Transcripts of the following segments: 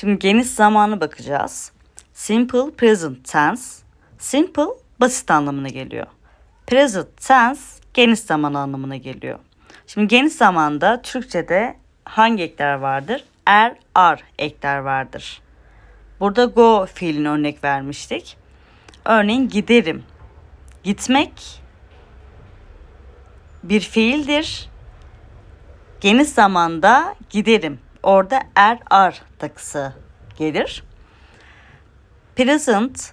Şimdi geniş zamanı bakacağız. Simple present tense. Simple basit anlamına geliyor. Present tense geniş zaman anlamına geliyor. Şimdi geniş zamanda Türkçe'de hangi ekler vardır? Er, ar ekler vardır. Burada go fiiline örnek vermiştik. Örneğin giderim. Gitmek bir fiildir. Geniş zamanda giderim. Orada er ar takısı gelir. Present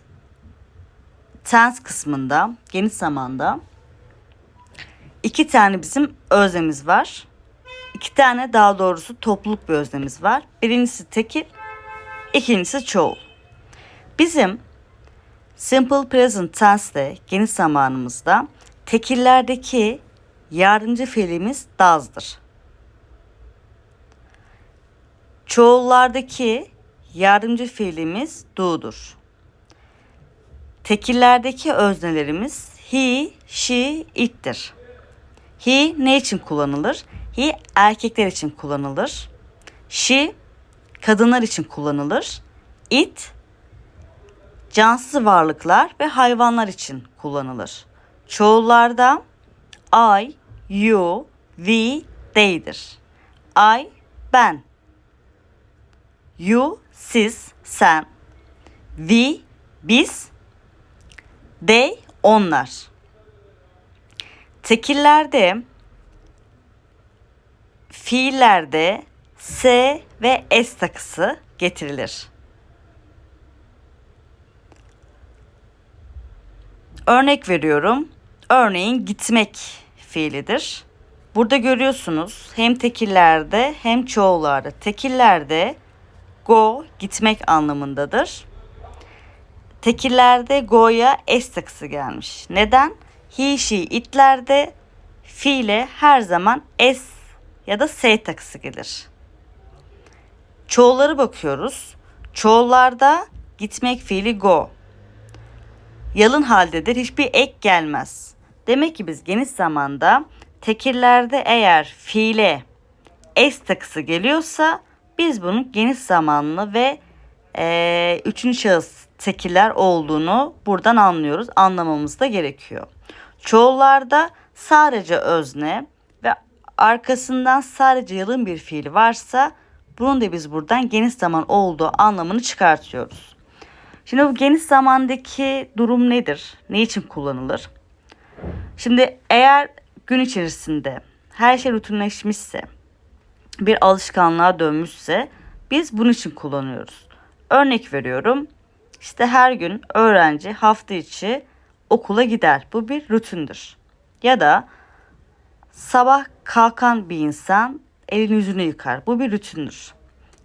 tense kısmında geniş zamanda iki tane bizim öznemiz var. İki tane daha doğrusu topluluk bir öznemiz var. Birincisi tekil, ikincisi çoğul. Bizim simple present tense'de geniş zamanımızda tekillerdeki yardımcı fiilimiz does'dır. Çoğullardaki yardımcı fiilimiz do'dur. Tekillerdeki öznelerimiz he, she, it'tir. He ne için kullanılır? He erkekler için kullanılır. She kadınlar için kullanılır. It cansız varlıklar ve hayvanlar için kullanılır. Çoğullarda I, you, we, they'dir. I, ben. You, siz, sen. We, biz. They, onlar. Tekillerde, fiillerde S ve S takısı getirilir. Örnek veriyorum. Örneğin gitmek fiilidir. Burada görüyorsunuz hem tekillerde hem çoğullarda. Tekillerde go gitmek anlamındadır. Tekillerde go'ya s takısı gelmiş. Neden? He, she, itlerde fiile her zaman s ya da s takısı gelir. Çoğulları bakıyoruz. Çoğullarda gitmek fiili go. Yalın haldedir. Hiçbir ek gelmez. Demek ki biz geniş zamanda tekillerde eğer fiile s takısı geliyorsa biz bunun geniş zamanlı ve e, üçüncü şahıs tekiller olduğunu buradan anlıyoruz. Anlamamız da gerekiyor. Çoğullarda sadece özne ve arkasından sadece yalın bir fiil varsa bunun da biz buradan geniş zaman olduğu anlamını çıkartıyoruz. Şimdi bu geniş zamandaki durum nedir? Ne için kullanılır? Şimdi eğer gün içerisinde her şey rutinleşmişse, bir alışkanlığa dönmüşse biz bunun için kullanıyoruz. Örnek veriyorum. İşte her gün öğrenci hafta içi okula gider. Bu bir rutindir. Ya da sabah kalkan bir insan elini yüzünü yıkar. Bu bir rutindir.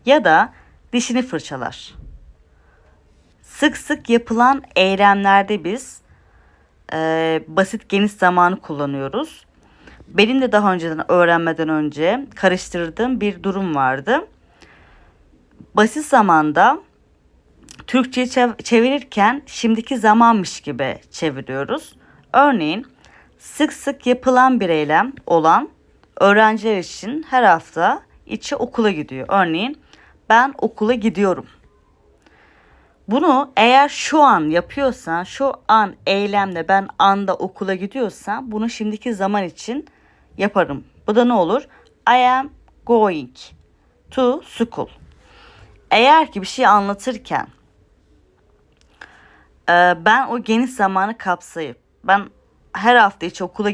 Ya da dişini fırçalar. Sık sık yapılan eylemlerde biz e, basit geniş zamanı kullanıyoruz. Benim de daha önceden öğrenmeden önce karıştırdığım bir durum vardı. Basit zamanda Türkçeyi çevirirken şimdiki zamanmış gibi çeviriyoruz. Örneğin sık sık yapılan bir eylem olan öğrenciler için her hafta içi okula gidiyor. Örneğin ben okula gidiyorum. Bunu eğer şu an yapıyorsan, şu an eylemle ben anda okula gidiyorsam bunu şimdiki zaman için yaparım. Bu da ne olur? I am going to school. Eğer ki bir şey anlatırken e, ben o geniş zamanı kapsayıp ben her hafta içi okula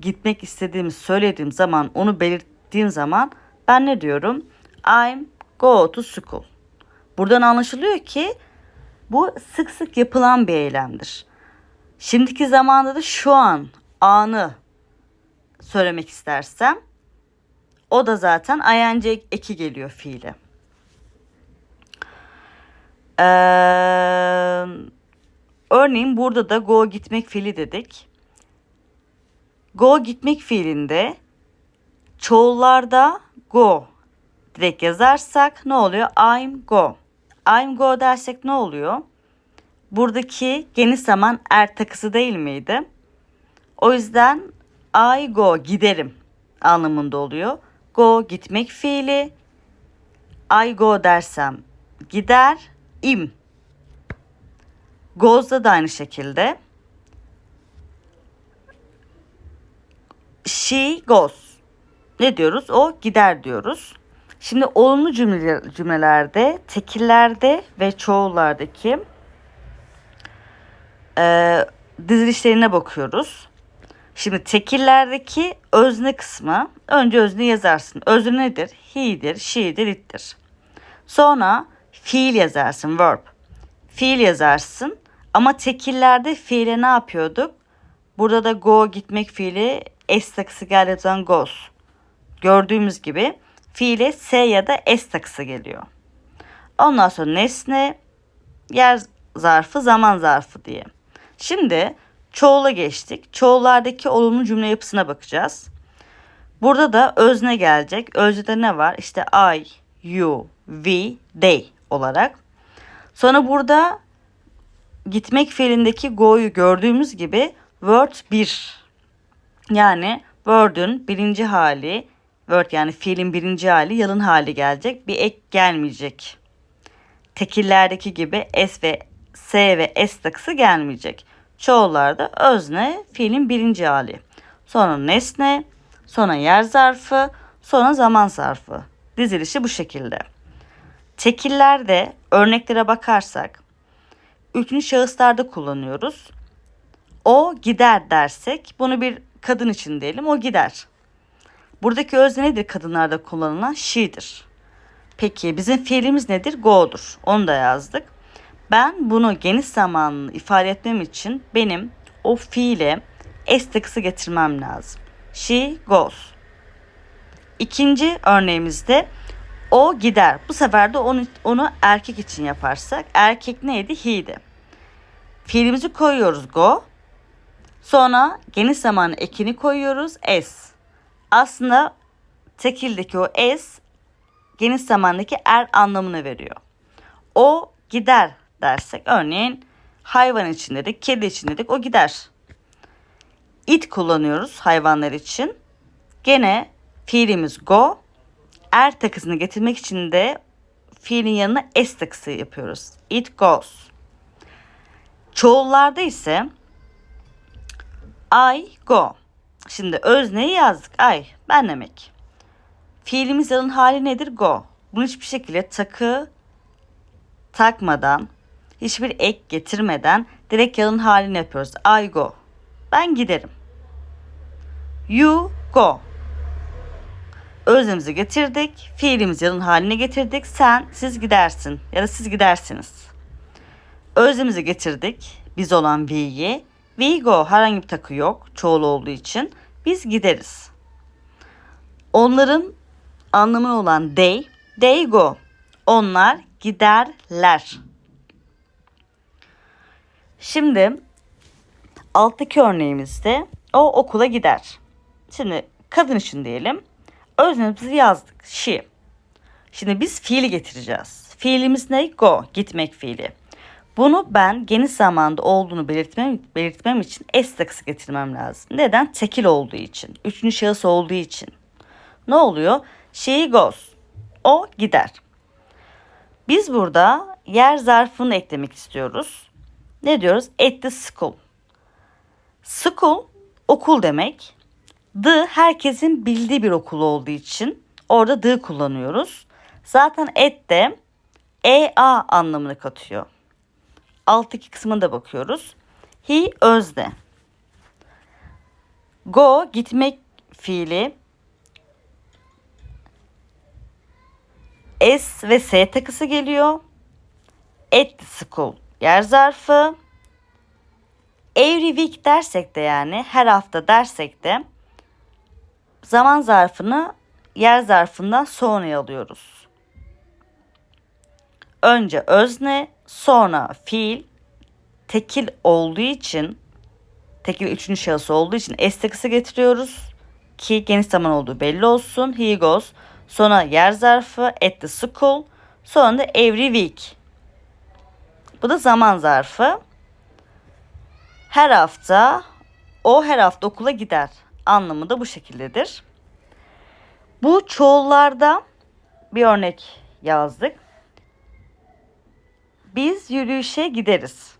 gitmek istediğimi söylediğim zaman onu belirttiğim zaman ben ne diyorum? I'm go to school. Buradan anlaşılıyor ki bu sık sık yapılan bir eylemdir. Şimdiki zamanda da şu an anı söylemek istersem o da zaten ing eki geliyor fiile. Ee, örneğin burada da go gitmek fiili dedik. Go gitmek fiilinde çoğullarda go direkt yazarsak ne oluyor? I'm go. I'm go dersek ne oluyor? Buradaki geniş zaman er takısı değil miydi? O yüzden I go giderim anlamında oluyor. Go gitmek fiili. I go dersem gider im. Goes'da da aynı şekilde. She goes. Ne diyoruz? O gider diyoruz. Şimdi olumlu cümle, cümlelerde, tekillerde ve çoğullardaki e, dizilişlerine bakıyoruz. Şimdi tekillerdeki özne kısmı önce özne yazarsın. Özne nedir? He'dir, she'dir, it'tir. Sonra fiil yazarsın, verb. Fiil yazarsın ama tekillerde fiile ne yapıyorduk? Burada da go gitmek fiili s takısı geldiği zaman goes. Gördüğümüz gibi fiile s ya da s takısı geliyor. Ondan sonra nesne, yer zarfı, zaman zarfı diye. Şimdi çoğula geçtik. Çoğullardaki olumlu cümle yapısına bakacağız. Burada da özne gelecek. Özne'de ne var? İşte I, you, we, they olarak. Sonra burada gitmek fiilindeki go'yu gördüğümüz gibi word 1. Yani word'ün birinci hali, word yani fiilin birinci hali yalın hali gelecek. Bir ek gelmeyecek. Tekillerdeki gibi s ve s ve s takısı gelmeyecek. Çoğullarda özne fiilin birinci hali. Sonra nesne, sonra yer zarfı, sonra zaman zarfı. Dizilişi bu şekilde. Tekillerde örneklere bakarsak üçüncü şahıslarda kullanıyoruz. O gider dersek bunu bir kadın için diyelim o gider. Buradaki özne nedir kadınlarda kullanılan? She'dir. Peki bizim fiilimiz nedir? Go'dur. Onu da yazdık. Ben bunu geniş zamanlı ifade etmem için benim o fiile s takısı getirmem lazım. She goes. İkinci örneğimizde o gider. Bu sefer de onu, onu erkek için yaparsak erkek neydi? He'di. Fiilimizi koyuyoruz go. Sonra geniş zamanı ekini koyuyoruz s. Aslında tekildeki o s geniş zamandaki er anlamını veriyor. O gider dersek örneğin hayvan için dedik, kedi için dedik o gider. It kullanıyoruz hayvanlar için. Gene fiilimiz go. Er takısını getirmek için de fiilin yanına s takısı yapıyoruz. It goes. Çoğullarda ise I go. Şimdi özneyi yazdık. I ben demek. Fiilimiz yalın hali nedir? Go. Bunu hiçbir şekilde takı takmadan, hiçbir ek getirmeden direkt yalın halini yapıyoruz. I go. Ben giderim. You go. Öznemizi getirdik. Fiilimizi yalın haline getirdik. Sen, siz gidersin ya da siz gidersiniz. Öznemizi getirdik. Biz olan we'yi. We go herhangi bir takı yok. Çoğul olduğu için. Biz gideriz. Onların anlamı olan they. They go. Onlar giderler. Şimdi alttaki örneğimizde o okula gider. Şimdi kadın için diyelim. Öznemizi yazdık. She. Şimdi biz fiili getireceğiz. Fiilimiz ne? Go. Gitmek fiili. Bunu ben geniş zamanda olduğunu belirtmem, belirtmem için s takısı getirmem lazım. Neden? Tekil olduğu için. Üçüncü şahıs olduğu için. Ne oluyor? She goes. O gider. Biz burada yer zarfını eklemek istiyoruz. Ne diyoruz? At the school. School okul demek. The herkesin bildiği bir okul olduğu için orada the kullanıyoruz. Zaten at de EA anlamını katıyor. Alttaki kısmına da bakıyoruz. He özde. Go gitmek fiili. S ve S takısı geliyor. At the school yer zarfı. Every week dersek de yani her hafta dersek de zaman zarfını yer zarfından sonra alıyoruz. Önce özne, sonra fiil tekil olduğu için tekil üçüncü şahıs olduğu için s getiriyoruz ki geniş zaman olduğu belli olsun. He goes. Sonra yer zarfı at the school. Sonra da every week. Bu da zaman zarfı. Her hafta o her hafta okula gider. Anlamı da bu şekildedir. Bu çoğullarda bir örnek yazdık. Biz yürüyüşe gideriz.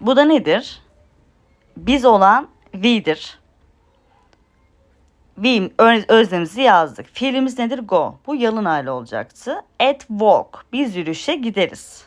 Bu da nedir? Biz olan we'dir. We ö- özlemimizi yazdık. Fiilimiz nedir? Go. Bu yalın hali olacaktı. At walk. Biz yürüyüşe gideriz.